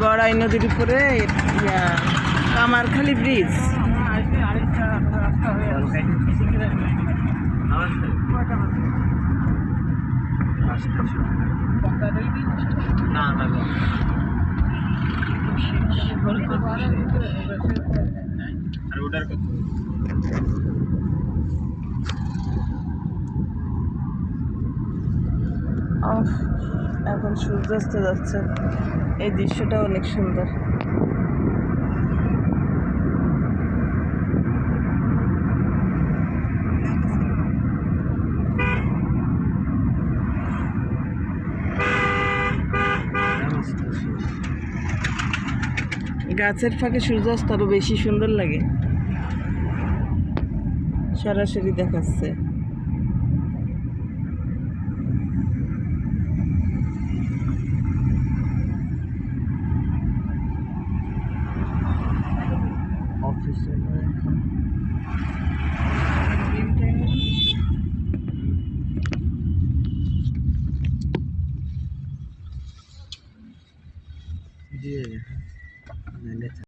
গড়াই নদীর উপরে কামারখালি ব্রিজ আর ওটার এখন সূর্যাস্ত যাচ্ছে। এই দৃশ্যটা অনেক সুন্দর। গাছের ফাঁকে সূর্যাস্ত আরও বেশি সুন্দর লাগে। সরাসরি দেখাচ্ছে। Yeah, and then